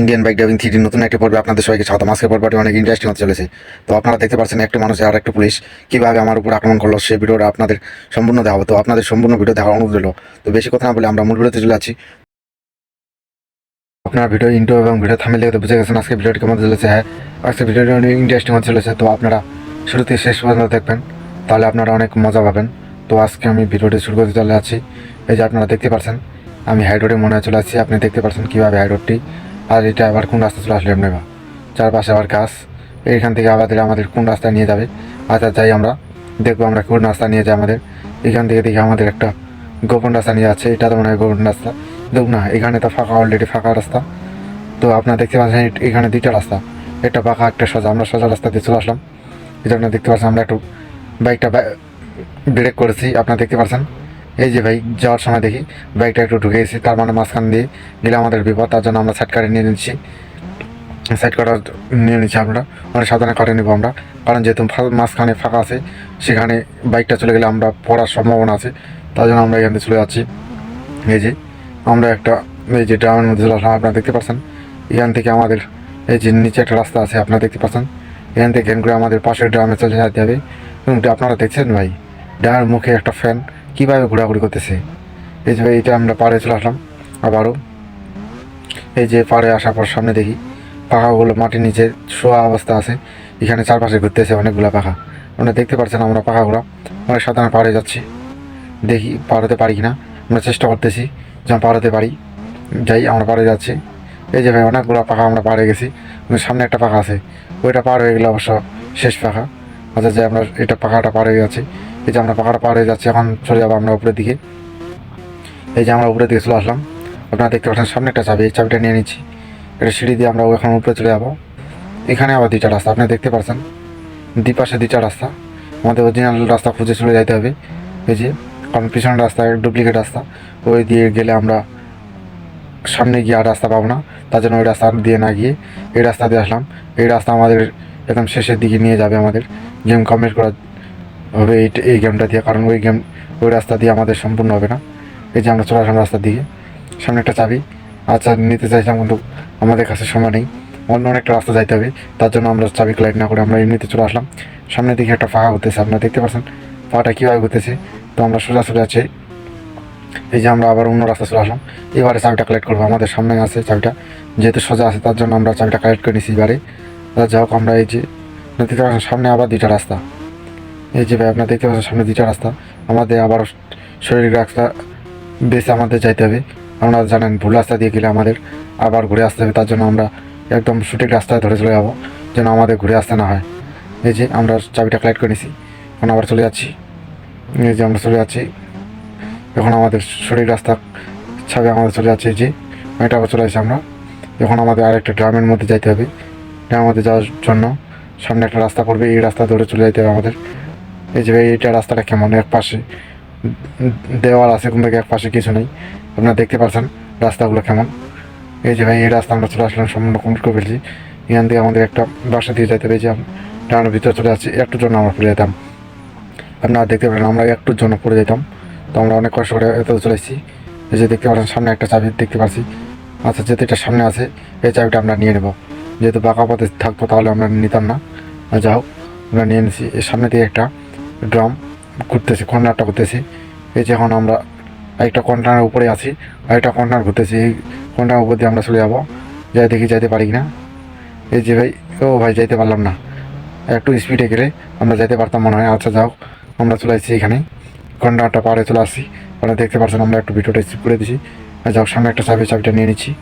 Indian bike driving থ্রিটির নতুন একটা পর্বে আপনাদের সবাইকে স্বাগত আজকের পর্বটি অনেক ইন্টারেস্টিং হতে চলেছে। তো আপনারা দেখতে পাচ্ছেন একটা মানুষ আর একটা পুলিশ কীভাবে আমার উপর আক্রমণ করল সেই ভিডিওটা আপনাদের সম্পূর্ণ দেখাবো। তো আপনাদের সম্পূর্ণ ভিডিও দেখার অনুরোধ রইল। তো বেশি কথা না বলে আমরা মূল ভিডিওতে চলে আছি আপনার ভিডিও ইন্টো এবং ভিডিও থামিয়ে লেগে বুঝে গেছেন আজকে ভিডিওটি কেমন চলেছে। হ্যাঁ আজকে ভিডিওটি অনেক ইন্টারেস্টিং হতে চলেছে। তো আপনারা শুরু থেকে শেষ পর্যন্ত দেখবেন। তাহলে আপনারা অনেক মজা পাবেন। তো আজকে আমি ভিডিওটি শুরু করতে চলে আছি এই যে আপনারা দেখতে পাচ্ছেন, আমি হাইডোরে মনে চলে যাচ্ছি আপনি দেখতে পাচ্ছেন কীভাবে হাইডোরটি আর এটা আবার কোন রাস্তা চলে আসলে আপনি বা চারপাশে আবার গাছ। এইখান থেকে আবার আমাদের কোন রাস্তায় নিয়ে যাবে? আচ্ছা যাই আমরা। দেখব আমরা কোন রাস্তা নিয়ে যাই আমাদের। এখান থেকে দেখি আমাদের একটা গোপন রাস্তা নিয়ে যাচ্ছে। এটা তো মনে হয় গোপন রাস্তা। দেখুন না, এখানে তো ফাঁকা অলরেডি ফাঁকা রাস্তা। তো আপনারা দেখতে পাচ্ছেন এখানে দুইটা রাস্তা। একটা পাকা একটা সোজা। আমরা সোজা রাস্তা দিয়ে চলে আসলাম। এই জন্য দেখতে পাচ্ছেন, আমরা একটু বাইকটা ব্রেক করেছি। আপনারা দেখতে পাচ্ছেন? এই যে ভাই, যাওয়ার সময় দেখি বাইকটা একটু ঢুকে গেছি, তার মানে মাঝখান দিয়ে গেলে আমাদের বিপদ, তার জন্য আমরা সাইড কাটে নিয়ে নিচ্ছি। সাইড কাটা নিয়ে নিচ্ছি আমরা অনেক সাবধানে কাটে নেব আমরা। কারণ যেহেতু মাঝখানে ফাঁকা আছে, সেখানে বাইকটা চলে গেলে আমরা পড়ার সম্ভাবনা আছে, তার জন্য আমরা এখান থেকে চলে যাচ্ছি। এই যে, আমরা একটা, এই যে ড্রামের মধ্যে চলে আসলাম, আপনারা দেখতে পাচ্ছেন? এখান থেকে আমাদের, এই যে নিচে একটা রাস্তা আছে, আপনারা দেখতে পাচ্ছেন? এখান থেকে ঘেন করে আমাদের পাশের ড্রামে চলে যেতে হবে। আপনারা দেখছেন ভাই, ড্রামের মুখে একটা ফ্যান কীভাবে ঘোরাঘুরি করতেছে? এই যে এইটা আমরা পাড়ে চলে আসলাম আবারও। এই যে পাড়ে আসার পর সামনে দেখি, পাখাগুলো মাটির নিচে শোয়া অবস্থা আছে। এখানে চারপাশে ঘুরতেছে অনেকগুলো পাখা। আপনারা দেখতে পাচ্ছেন আমরা পাখাগুলো। অনেক সাধারণ পাড়ে যাচ্ছি। দেখি পার হতে পারি কিনা। আমরা চেষ্টা করতেছি যেন পার হতে পারি। যাই, আমরা পাড়ে যাচ্ছি। এই যে ভাই, অনেকগুলো পাখা আমরা পাড়ে গেছি। সামনে একটা পাখা আছে। ওইটা পার হয়ে গেলে অবশ্য শেষ পাখা। আচ্ছা যে আমরা এটা পাখাটা পার হয়ে যাচ্ছি। এই যে আমরা পাখাটা পাহাড়ে যাচ্ছি, এখন চলে যাব আমরা উপরের দিকে। এই যে আমরা উপরের দিকে চলে আসলাম। আপনারা দেখতে পাচ্ছেন সামনে একটা চাবি, এই চাবিটা নিয়ে নিচ্ছি। এটা সিঁড়ি দিয়ে আমরা এখন উপরে চলে যাব। এখানে আবার দুইটা রাস্তা, আপনি দেখতে পাচ্ছেন। দুপাশে দুইটা রাস্তা। আমাদের অরিজিনাল রাস্তা খুঁজে চলে যেতে হবে। এই যে, কারণ পিছনের রাস্তা ডুপ্লিকেট রাস্তা। ওই দিয়ে গেলে আমরা সামনে গিয়ে আর রাস্তা পাবো না। তার জন্য ওই রাস্তা দিয়ে না গিয়ে এই রাস্তা দিয়ে আসলাম। এই রাস্তা আমাদের একদম শেষের দিকে নিয়ে যাবে আমাদের। গেম কমপ্লিট করা হবে এই এই গেমটা দিয়ে, কারণ ওই গেম ওই রাস্তা দিয়ে আমাদের সম্পূর্ণ হবে না। এই যে আমরা চলে আসলাম রাস্তা দিয়ে সামনে একটা চাবি। আচ্ছা নিতে চাইছিলাম কিন্তু আমাদের কাছে সময় নেই। অন্য অনেকটা রাস্তা যাইতে হবে। তার জন্য আমরা চাবি কালেক্ট না করে আমরা এমনিতে চলে আসলাম। সামনের দিকে একটা ফাঁকা ঘুরতেছে, আপনারা দেখতে পাচ্ছেন। ফাঁকাটা কীভাবে ঘুরতেছে? তো আমরা সোজা সোজা যাচ্ছি। এই যে আমরা আবার অন্য রাস্তা চলে আসলাম। এবারে চাবিটা কালেক্ট করব। আমাদের সামনে আছে চাবিটা। যেহেতু সোজা আছে, তার জন্য আমরা চাবিটা কালেক্ট করে নিছি এবারে। যাই হোক, আমরা এই যে সামনে আবার দুইটা রাস্তা। এই যে ভাই, আপনার দেখতে পাচ্ছেন সামনে দুইটা রাস্তা। আমাদের আবার শরীর রাস্তা বেছে আমাদের যাইতে হবে। আপনারা জানেন, ভুল রাস্তা দিয়ে গেলে আমাদের আবার ঘুরে আসতে হবে। তার জন্য আমরা একদম সঠিক রাস্তায় ধরে চলে যাব, যেন আমাদের ঘুরে আসতে না হয়। এই যে, আমরা চাবিটা কালেক্ট করে নিছি। এখন আবার চলে যাচ্ছি। এই যে, আমরা চলে যাচ্ছি। এখন আমাদের সঠিক রাস্তা ছাবে আমাদের চলে যাচ্ছে। যে, এটা আবার চলে আসছি আমরা। এখন আমাদের আরেকটা গ্রামের মধ্যে যাইতে হবে। গ্রামের মধ্যে যাওয়ার জন্য সামনে একটা রাস্তা পড়বে। এই রাস্তা ধরে চলে যাইতে হবে আমাদের। এই যে এইটা রাস্তাটা কেমন? এক পাশে দেওয়াল আছে কিন্তু এক পাশে কিছু নেই। আপনারা দেখতে পাচ্ছেন রাস্তাগুলো কেমন। এই যে ভাই, এই রাস্তা আমরা চলে আসলাম সম্পূর্ণ কমপ্লিট করে ফেলছি। এখান থেকে আমাদের একটা বাসা দিয়ে যেতে হবে যে ডানের ভিতরে চলে আসছি একটুর জন্য আমরা পড়ে যেতাম। আপনারা দেখতে পারেন, আমরা একটুর জন্য পড়ে যেতাম। তো আমরা অনেক কষ্ট করে এত চলে এসেছি। এই যে দেখতে পাচ্ছেন, সামনে একটা চাবি দেখতে পাচ্ছি। আচ্ছা যেহেতু এটা সামনে আছে, এই চাবিটা আমরা নিয়ে নেব। যেহেতু বাঁকা পথে থাকতো তাহলে আমরা নিতাম না। যাই হোক, আমরা নিয়ে নিছি। সামনে দিয়ে একটা ড্রাম ঘুরতেছি, কর্নারটা ঘুরতেছি। এই যে এখন আমরা একটা কন্টেনার উপরে আছি, আর একটা কন্টেনার ঘুরতেছি। এই কন্টেনার উপর দিয়ে আমরা চলে যাব। যাই দেখি যাইতে পারি কিনা। এই যে ভাই, ও ভাই যাইতে পারলাম না। একটু স্পিডে গেলে আমরা যাইতে পারতাম মনে হয়। আচ্ছা যাও। আমরা চলে আসছি এখানে। কন্টেনারটা পাড়ে চলে আসছি। আপনারা দেখতে পাচ্ছেন, আমরা একটু ভিডিওটা স্কিপ করে দিছি। যাও, সামনে একটা চাবি, চাবিটা নিয়ে নিচ্ছি।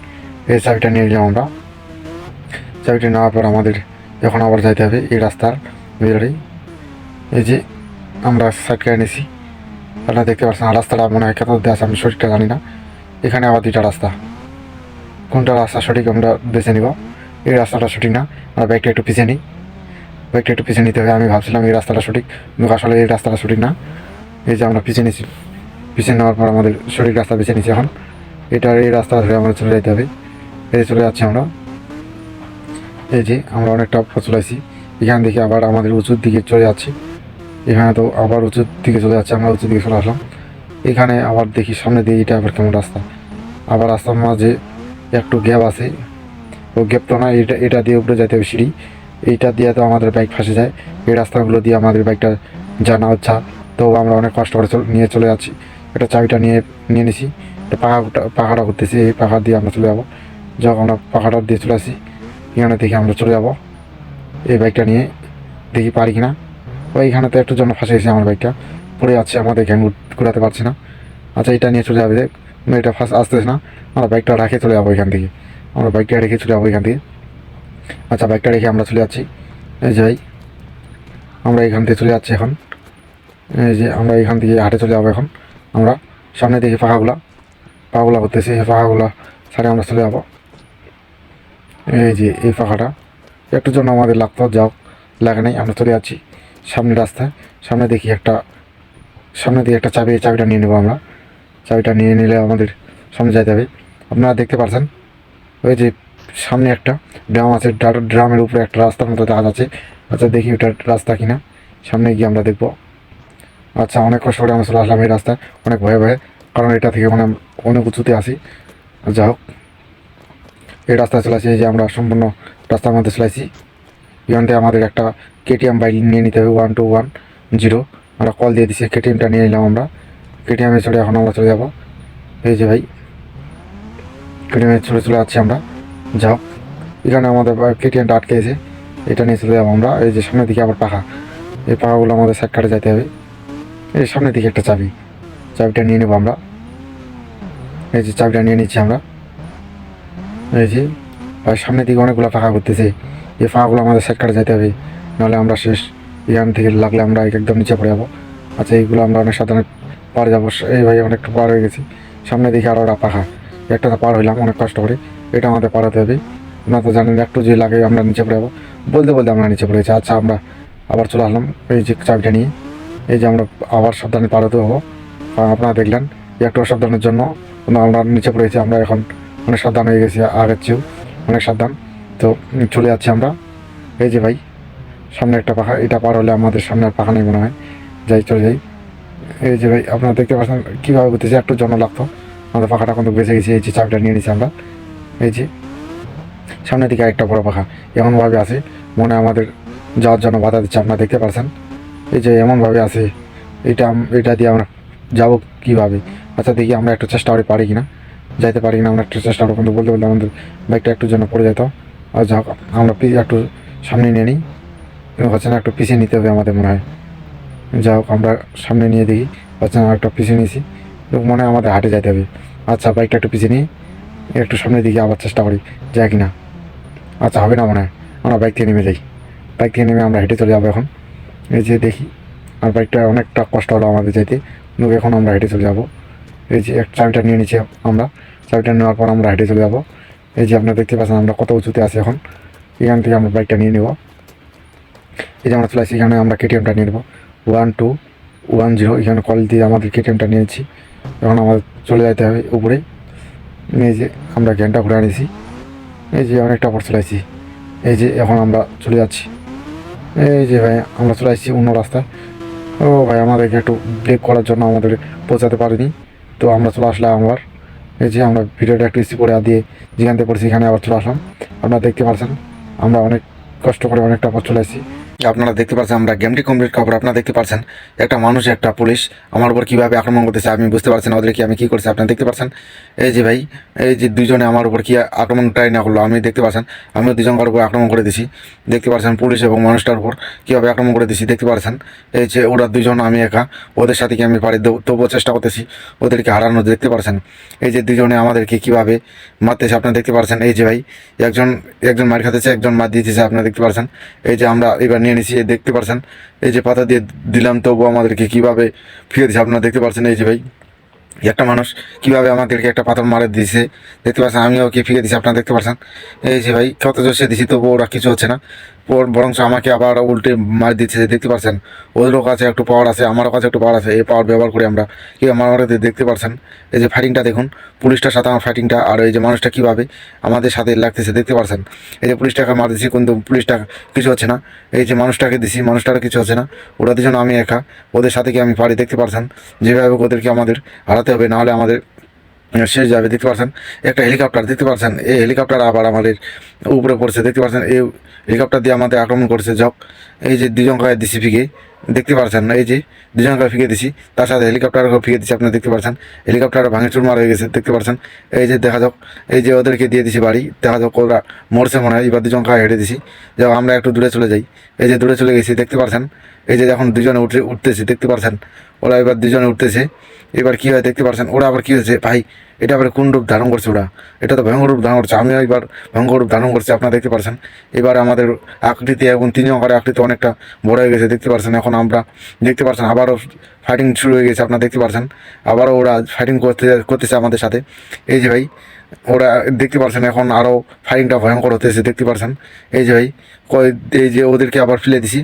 এই চাবিটা নিয়ে নিলাম আমরা। চাবিটা নেওয়ার পর আমাদের এখন আবার যাইতে হবে এই রাস্তার ভিতরেই। এই যে আমরা সাইড করে নিছি আপনারা দেখতে পাচ্ছেন রাস্তাটা মনে হয় কত দিয়ে আছে আমি সঠিকটা জানি না। এখানে আবার দুইটা রাস্তা। কোনটা রাস্তা সঠিক আমরা বেছে নিব। এই রাস্তাটা সঠিক না, আমরা বাইকটা একটু পিছিয়ে নিই। বাইকটা একটু পিছিয়ে নিতে হবে আমি ভাবছিলাম এই রাস্তাটা সঠিক। কিন্তু আসলে এই রাস্তাটা সঠিক না। এই যে আমরা পিছিয়ে নিয়েছি পিছিয়ে নেওয়ার পর আমাদের সঠিক রাস্তা বেছে নিচ্ছি এখন। এটা এই রাস্তা ধরে আমাদের চলে যেতে হবে। এই চলে যাচ্ছি আমরা। এই যে আমরা অনেকটা চলে আসছি এখান থেকে আবার আমাদের উঁচুর দিকে চলে যাচ্ছি। এখানে তো আবার উঁচুর দিকে চলে যাচ্ছে, আমরা উঁচুর দিকে চলে আসলাম। এখানে আবার দেখি সামনে দিয়ে এটা আবার কেমন রাস্তা। আবার রাস্তার মাঝে একটু গ্যাপ আছে। ও গ্যাপতো না, এটা এটা দিয়ে উপরে যেতে হবে সিঁড়ি। এইটা দিয়ে তো আমাদের বাইক ফাঁসে যায়। এই রাস্তাগুলো দিয়ে আমাদের বাইকটা জানা হচ্ছে। তো আমরা অনেক কষ্ট করে নিয়ে চলে যাচ্ছি। এটা চাবিটা নিয়ে নিয়ে নিছি। তো পাখাটা পাখাটা করতেছি এই পাখা দিয়ে আমরা চলে যাব। যখন আমরা পাখাটা দিয়ে চলে আসি। এখানে দেখি আমরা চলে যাব। এই বাইকটা নিয়ে দেখি পারি কিনা। ওইখানে তো একটু জন্য ফাঁসে গেছে আমার বাইকটা। পড়ে যাচ্ছে আমাদের গ্যাং ঘুরাতে পারছি না। আচ্ছা এটা নিয়ে চলে যাবে এটা ফার্স্ট আসতেছে না। আমরা বাইকটা রেখে চলে যাব এখান থেকে। আমরা বাইকটা রেখে চলে যাব এখান থেকে। আচ্ছা বাইকটা রেখে আমরা চলে যাচ্ছি। এই যে আমরা এখান থেকে চলে যাচ্ছি এখন। এই যে, আমরা এখান থেকে হাটে চলে যাব এখন। আমরা সামনে দেখি পাখাগুলা পাখাগুলা করতেছি। এই পাখাগুলা ছাড়ে আমরা চলে যাব। এই যে, এই পাখাটা একটু জন্য আমাদের লাগতো, যাও, লাগে নাই, আমরা চলে যাচ্ছি। সামনে রাস্তা, সামনে দেখি একটা, সামনে দিয়ে একটা চাবি, চাবিটা নিয়ে নেব আমরা। চাবিটা নিয়ে নিলে আমাদের সামনে যেতে হবে। আপনারা দেখতে পাচ্ছেন ওই যে সামনে একটা ড্রাম আছে ড্রা- ড্রামের উপরে একটা রাস্তার মতো দেখা যাচ্ছে আচ্ছা দেখি ওটা রাস্তা কিনা। সামনে গিয়ে আমরা দেখব। আচ্ছা অনেক কষ্ট করে আমরা চলে আসলাম এই রাস্তায়। অনেক ভয়ে ভয়ে, কারণ এটা থেকে মানে অনেক উঁচুতে আসি যা হোক, এই রাস্তায় চলে আসি। যে আমরা সম্পূর্ণ রাস্তার মধ্যে চলে আসি। এখান থেকে আমাদের একটা কেটিএম বাইক নিয়ে নিতে হবে ওয়ান টু ওয়ান জিরো আমরা কল দিয়ে দিছি কেটিএমটা নিয়ে নিলাম আমরা। কেটিএমে চড়ে এখন আমরা চলে যাব। এই যে ভাই কেটিএমে চলে চলে যাচ্ছি আমরা। যাও। এখানে আমাদের কেটিএমটা আটকে আছে। এটা নিয়ে চলে যাব আমরা। এই যে সামনের দিকে আবার পাখা। এই পাখাগুলো আমাদের সাইড কাটে যেতে হবে। এই সামনের দিকে একটা চাবি। চাবিটা নিয়ে নেব আমরা। এই যে চাবিটা নিয়ে নিচ্ছি আমরা। এই যে আর সামনের দিকে অনেকগুলো পাখা করতেছে এই পাখাগুলো আমাদের সাইড কাটে যেতে হবে। নাহলে আমরা শেষ ইয়ান থেকে লাগলে আমরা একদম নিচে পড়ে যাব। আচ্ছা এইগুলো আমরা অনেক সাধারণ পার যাব। এই ভাই অনেকটা পার হয়ে গেছি। সামনে দিকে আরও একটা পাখা। একটা পার হইলাম, অনেক কষ্ট করে। এটা আমাদের পার হতে হবে। না তো জানেন, একটু যে লাগে আমরা নিচে পড়ে যাব। বলতে বলতে আমরা নিচে পড়ে গেছি। আচ্ছা আমরা আবার চলে আসলাম এই যে চাবিটা নিয়ে। এই যে আমরা আবার সাবধানে পার হতে হব আপনারা দেখলেন একটু সাবধানের জন্য আমরা নিচে পড়েছি আমরা এখন অনেক সাবধান হয়ে গেছি আগের চেয়েও। অনেক সাবধান। তো চলে যাচ্ছি আমরা। এই যে ভাই সামনে একটা পাখা, এটা পার হলে আমাদের সামনে আর পাখা নেই মনে হয়। যাই, চলে যাই। এই যে ভাই, আপনারা দেখতে পাচ্ছেন কীভাবে করতেছে একটু জন্য লাগতো। আমাদের পাখাটা কিন্তু বেঁচে গেছে, এই যে চাবিটা নিয়ে নিয়েছি আমরা। এই যে, সামনের দিকে একটা বড় পাখা, এমনভাবে আছে, মনে আমাদের যাওয়ার জন্য বাধা দিচ্ছে, আপনারা দেখতে পাচ্ছেন এই যে এমনভাবে আছে, এটা এটা দিয়ে আমরা যাব কীভাবে? আচ্ছা দেখি আমরা একটু চেষ্টা করে, পারি কিনা। যাইতে পারি কিনা, আমরা একটু চেষ্টা করব। কিন্তু বলতে বলতে আমাদের বাইকটা একটু জন্য পড়ে যেত। আর যাক, আমরা পি- একটু সামনে নিয়ে নিই। কিন্তু হচ্ছে না, একটু পিছিয়ে নিতে হবে আমাদের মনে হয়। যা হোক, আমরা সামনে নিয়ে দেখি হচ্ছে না, একটা পিছিয়ে নিয়েছি। এবং মনে হয় আমাদের হাটে যাইতে হবে। আচ্ছা বাইকটা একটু পিছিয়ে নিয়ে একটু সামনে দিকে আবার চেষ্টা করি, যায় কি না আচ্ছা হবে না মনে হয়। আমরা বাইক থেকে নেমে যাই। বাইক থেকে নেমে আমরা হেঁটে চলে যাব এখন। এই যে দেখি, আর বাইকটা অনেকটা কষ্ট হলো আমাদের যেতে কিন্তু এখন আমরা হেঁটে চলে যাব। এই যে এক চাবিটা নিয়ে নিচ্ছি আমরা। চাবিটা নেওয়ার পর আমরা হেঁটে চলে যাব। এই যে আপনারা দেখতে পাচ্ছেন, আমরা কত উঁচুতে আছি এখন। এখান থেকে আমরা বাইকটা নিয়ে নেব। এই যে আমরা আসছি, এখানে আমরা কেটিএমটা নিয়ে নেব। ওয়ান টু ওয়ান জিরো এখানে কল দিয়ে আমাদের কেটিএমটা নিয়েছি এখন আমাদের চলে যেতে হবে উপরে। এই যে আমরা জ্ঞানটা ঘুরে আনিছি। এই যে অনেকটা পর চলে আসছি। এই যে এখন আমরা চলে যাচ্ছি। এই যে ভাই, আমরা চলে আসছি অন্য রাস্তায় ও ভাই, আমাদেরকে একটু ব্রেক করার জন্য আমাদের পৌঁছাতে পারিনি। তো আমরা চলে আসলাম আবার। এই যে আমরা ভিডিওটা একটু ইসি করে দিয়ে যেখান থেকে পড়ছি, এখানে আবার চলে আসলাম। আপনারা দেখতে পাচ্ছেন, আমরা অনেক কষ্ট করে অনেকটা পর চলে আসছি। আপনারা দেখতে পাচ্ছেন, আমরা গেমটি কমপ্লিট করার পর আপনারা দেখতে পাচ্ছেন, একটা মানুষ, একটা পুলিশ আমার উপর কীভাবে আক্রমণ করতেছে, আমি বুঝতে পারছি না ওদেরকে আমি কী করছি, আপনারা দেখতে পাচ্ছেন? এই যে ভাই, এই যে দুজনে আমার উপর কি আক্রমণটাই না করল, আমি দেখতে পাচ্ছেন আমি দুজনকার উপর আক্রমণ করে দিছি, দেখতে পাচ্ছেন পুলিশ এবং মানুষটার উপর কীভাবে আক্রমণ করে দিছি, দেখতে পাচ্ছেন? এই যে ওরা দুজন আমি একা, ওদের সাথে কি আমি পারি, তবু- তবুও চেষ্টা করতেছি ওদেরকে হারানোর দেখতে পাচ্ছেন? এই যে দুজনে আমাদেরকে কীভাবে মারতেছে, আপনারা দেখতে পাচ্ছেন, এই যে ভাই, একজন একজন মার খাতেছে একজন মার দিতেছে, আপনারা দেখতে পাচ্ছেন? এই যে আমরা এবার নিয়ে নিছি, এই দেখতে পারছেন? এই যে পাতা দিয়ে দিলাম তবু আমাদেরকে কীভাবে ফিরে দিচ্ছে আপনারা দেখতে পারছেন? এই যে ভাই একটা মানুষ কীভাবে আমাদেরকে একটা পাথর মারে দিয়েছে দেখতে পাচ্ছেন আমিও ওকে ফিরে দিছি, আপনারা দেখতে পাচ্ছেন এই যে ভাই, কত জোরসে দিছি তবু ওরা কিছু হচ্ছে না। ওর আমাকে আবার উল্টে মার দিচ্ছে, দেখতে পাচ্ছেন ওদেরও কাছে একটু পাওয়ার আছে, আমারও কাছে একটু পাওয়ার আছে, এই পাওয়ার ব্যবহার করে আমরা। কি, মারামারি দেখতে পাচ্ছেন এই যে ফাইটিংটা দেখুন, পুলিশটার সাথে আমার ফাইটিংটা আর এই যে মানুষটা কীভাবে আমাদের সাথে লাগতেছে, দেখতে পাচ্ছেন এই যে পুলিশটাকে মার দিছি, কিন্তু পুলিশটা কিছু হচ্ছে না। এই যে মানুষটাকে দিছি, মানুষটারও কিছু হচ্ছে না। ওরা দুজন, আমি একা। ওদের সাথে কি আমি পারি, দেখতে পাচ্ছেন যেভাবে ওদেরকে আমাদের হারাতে হবে নাহলে আমাদের শেষ যাবে, দেখতে পাচ্ছেন? একটা হেলিকপ্টার দেখতে পাচ্ছেন? এই হেলিকপ্টার আবার আমাদের উপরে পড়ছে, দেখতে পাচ্ছেন? এই হেলিকপ্টার দিয়ে আমাদের আক্রমণ করছে যক এই যে দুজন গায়ে দিছি ফিকে, দেখতে পাচ্ছেন? এই যে দুজন গায়ে ফিকে দিছি, তার সাথে হেলিকপ্টারকেও ফিকে দিছি আপনারা দেখতে পাচ্ছেন? হেলিকপ্টার ভাঙে চুরমার হয়ে গেছে, দেখতে পাচ্ছেন? এই যে দেখা যাক, এই যে ওদেরকে দিয়ে দিছি বাড়ি, দেখা যাক ওরা মরছে মনে হয়, এবার দুজন গায়ে হেঁটে দিছি। যাক আমরা একটু দূরে চলে যাই। এই যে দূরে চলে গেছি, দেখতে পাচ্ছেন? এই যে এখন দুজনে উঠে, উঠতেছে, দেখতে পাচ্ছেন? ওরা এবার দুজনে উঠতেছে। এবার কি হয় দেখতে পাচ্ছেন ওরা আবার কি হয়েছে? ভাই, এটা আবার কোন রূপ ধারণ করছে ওরা? এটা তো ভয়ঙ্কর রূপ ধারণ করছে। আমিও এবার ভয়ঙ্কর রূপ ধারণ করছি, আপনারা দেখতে পাচ্ছেন এবার আমাদের আকৃতি এবং তিন জনের আকৃতি অনেকটা বড় হয়ে গেছে, দেখতে পাচ্ছেন এখন আমরা দেখতে পাচ্ছেন আবারও ফাইটিং শুরু হয়ে গেছে, আপনারা দেখতে পাচ্ছেন আবারও ওরা ফাইটিং করতে করতেছে আমাদের সাথে। এই যে ভাই, ওরা দেখতে পাচ্ছেন এখন আরও ফাইটিংটা ভয়ঙ্কর হতেছে, দেখতে পাচ্ছেন এই যে ভাই এই যে ওদেরকে আবার ফেলে দিছি।